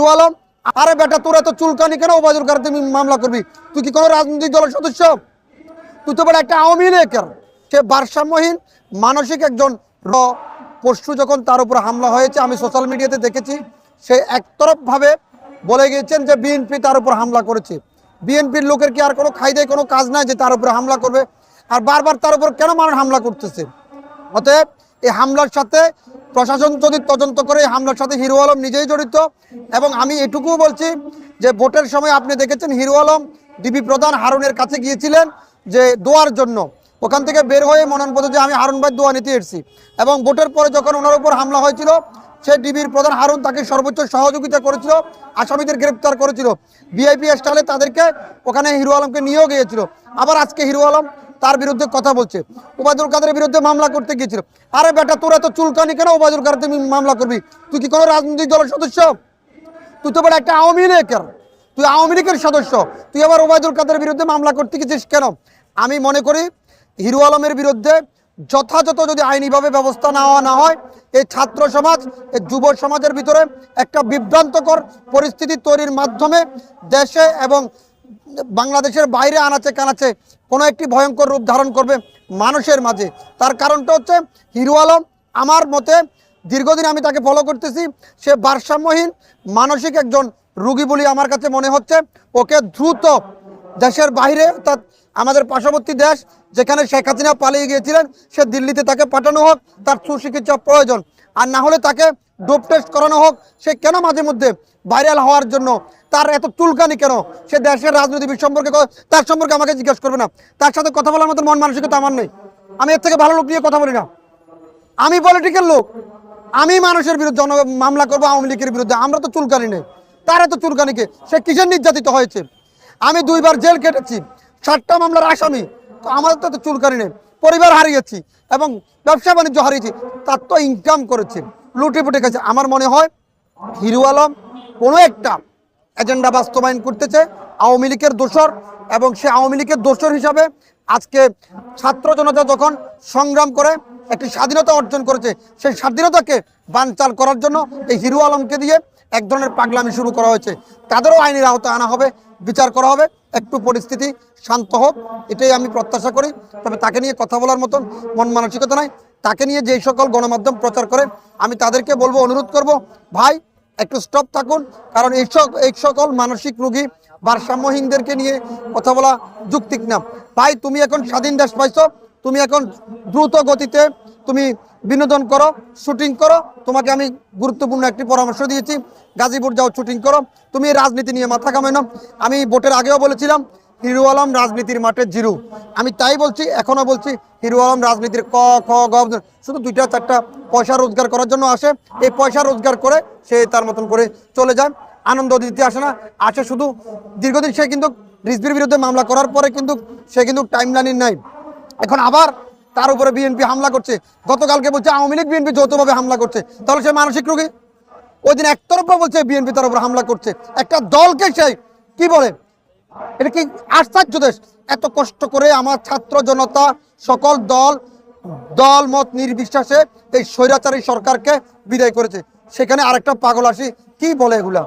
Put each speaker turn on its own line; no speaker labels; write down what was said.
হিরু আলম, আরে বেটা, তোরা তো চুলকানি কেন ওবায়দুল কাদের তুমি মামলা করবি? তুই কি কোনো রাজনৈতিক দলের সদস্য? তুই তো বলে একটা আওয়ামী লীগের সে ভারসাম্যহীন, মানসিক একজন র। পশু যখন তার উপর হামলা হয়েছে, আমি সোশ্যাল মিডিয়াতে দেখেছি, সে একতরফভাবে বলে গিয়েছেন যে বিএনপি তার উপর হামলা করেছে। বিএনপির লোকের কি আর কোনো খাইদে, কোনো কাজ নাই যে তার উপরে হামলা করবে? আর বারবার তার উপর কেন মানুষ হামলা করতেছে? অতএব এই হামলার সাথে প্রশাসন যদি তদন্ত করে হামলার সাথে হিরো আলম নিজেই জড়িত। এবং আমি এটুকুও বলছি যে ভোটের সময় আপনি দেখেছেন হিরো আলম ডিবি প্রধান হারুনের কাছে গিয়েছিলেন যে দোয়ার জন্য। ওখান থেকে বের হয়ে মনন পথে যে আমি হারুন ভাই দোয়া নিতে এসেছি। এবং ভোটের পরে যখন ওনার উপর হামলা হয়েছিল, সে ডিবির প্রধান হারুন তাকে সর্বোচ্চ সহযোগিতা করেছিল, আসামিদের গ্রেপ্তার করেছিল। ভিআইপি স্টাইলে তাদেরকে ওখানে হিরো আলমকে নিয়েও গিয়েছিল। আবার আজকে হিরো আলম তার বিরুদ্ধে কথা বলছে। ওবায়দুল কাদের বিরুদ্ধে মামলা করতে গিয়েছিল। আরে বেটা, তোরা তো চুলকানি কেন ওবায়দুল কাদের তুমি মামলা করবি? তুই কি কোনো রাজনৈতিক দলের সদস্য? তুই তো একটা আওয়ামী লীগের। তুই আওয়ামী লীগের সদস্য। তুই আবার ওবায়দুল কাদের বিরুদ্ধে মামলা করতে গেছিস কেন? আমি মনে করি, হিরু আলমের বিরুদ্ধে যথাযথ যদি আইনিভাবে ব্যবস্থা নেওয়া না হয়, এই ছাত্র সমাজ, এই যুব সমাজের ভিতরে একটা বিভ্রান্তকর পরিস্থিতি তৈরির মাধ্যমে দেশে এবং বাংলাদেশের বাইরে আনাচে কানাচে কোনো একটি ভয়ঙ্কর রূপ ধারণ করবে মানুষের মাঝে। তার কারণটা হচ্ছে, হিরু আলম আমার মতে দীর্ঘদিন আমি তাকে ফলো করতেছি, সে ভারসাম্যহীন, মানসিক একজন রুগী বলে আমার কাছে মনে হচ্ছে। ওকে দ্রুত দেশের বাইরে, অর্থাৎ আমাদের পার্শ্ববর্তী দেশ, যেখানে শেখ হাসিনা পালিয়ে গিয়েছিলেন, সে দিল্লিতে তাকে পাঠানো হোক, তার সুচিকিৎসা প্রয়োজন। আর না হলে তাকে ডোপ টেস্ট করানো হোক, সে কেন মাঝে মধ্যে ভাইরাল হওয়ার জন্য, তার এত চুলকানি কেন? সে দেশের রাজনীতিবিদ সম্পর্কে তার সম্পর্কে আমাকে জিজ্ঞেস করবে না। তার সাথে কথা বলার মতো মন মানসিকতা আমার নেই। আমি এর থেকে ভালো লোক নিয়ে কথা বলি না। আমি পলিটিক্যাল লোক। আমি মানুষের বিরুদ্ধে মামলা করব আওয়ামী লীগের বিরুদ্ধে। আমরা তো চুলকানি নেই। তার এত চুলকানিকে সে কিসের নির্যাতিত হয়েছে? আমি দুইবার জেল কেটেছি ষাটটা মামলার আসামি। তো আমাদের তো এত চুলকানি নেই। পরিবার হারিয়েছি এবং ব্যবসা বাণিজ্য হারিয়েছি। তার তো ইনকাম করেছে। লুটে পুটে গেছে আমার মনে হয় হিরু আলম কোনো একটা এজেন্ডা বাস্তবায়ন করতেছে আওয়ামী লীগের দোসর এবং সে আওয়ামী লীগের দোসর হিসাবে আজকে ছাত্র জনতা যখন সংগ্রাম করে, একটি স্বাধীনতা অর্জন করেছে, সেই স্বাধীনতাকে বানচাল করার জন্য এই হিরু আলমকে দিয়ে এক ধরনের পাগলামি শুরু করা হয়েছে। তাদেরও আইনের আওতায় আনা হবে, বিচার করা হবে। একটু পরিস্থিতি শান্ত হোক, এটাই আমি প্রত্যাশা করি। তবে তাকে নিয়ে কথা বলার মতন মন মানসিকতা নাই। তাকে নিয়ে যেই সকল গণমাধ্যম প্রচার করে, আমি তাদেরকে বলব, অনুরোধ করব, ভাই, একটু স্টপ থাকুন, কারণ এই এই সকল মানসিক রোগী, ভারসাম্যহীনদেরকে নিয়ে কথা বলা যুক্তিক না। ভাই, তুমি এখন স্বাধীন দেশ পাইছো, তুমি এখন দ্রুত গতিতে তুমি বিনোদন করো, শুটিং করো, তোমাকে আমি গুরুত্বপূর্ণ একটি পরামর্শ দিয়েছি, গাজীপুর যাও, শুটিং করো, তুমি রাজনীতি নিয়ে মাথা কামাই না। আমি ভোটের আগেও বলেছিলাম হিরু আলম রাজনীতির মাঠে জিরু। আমি তাই বলছি এখনও বলছি, হিরু আলম রাজনীতির ক, খ, গ শুধু দুইটা, চারটা পয়সা রোজগার করার জন্য আসে। এই পয়সা রোজগার করে সে তার মতন করে চলে যায়। আনন্দ দিতে আসে না। আসে শুধু, দীর্ঘদিন সে কিন্তু রিজবির বিরুদ্ধে মামলা করার পরে কিন্তু সে কিন্তু টাইম লাইন নাই। এখন আবার তার উপরে বিএনপি হামলা করছে। গতকালকে বলছে, আওয়ামী লীগ বিএনপি যৌথভাবে হামলা করছে। তাহলে সে মানসিক রোগী? ওই দিন একতরফা বলছে, বিএনপি তার উপর হামলা করছে। একটা দলকে সে কি বলে? এটা কি আশ্চর্য দেশ এত কষ্ট করে আমার ছাত্র জনতা, সকল দল দল মত নির্বিশ্বাসে এই স্বৈরাচারী সরকারকে বিদায় করেছে। সেখানে আরেকটা পাগল আসি, কি বলে এগুলা?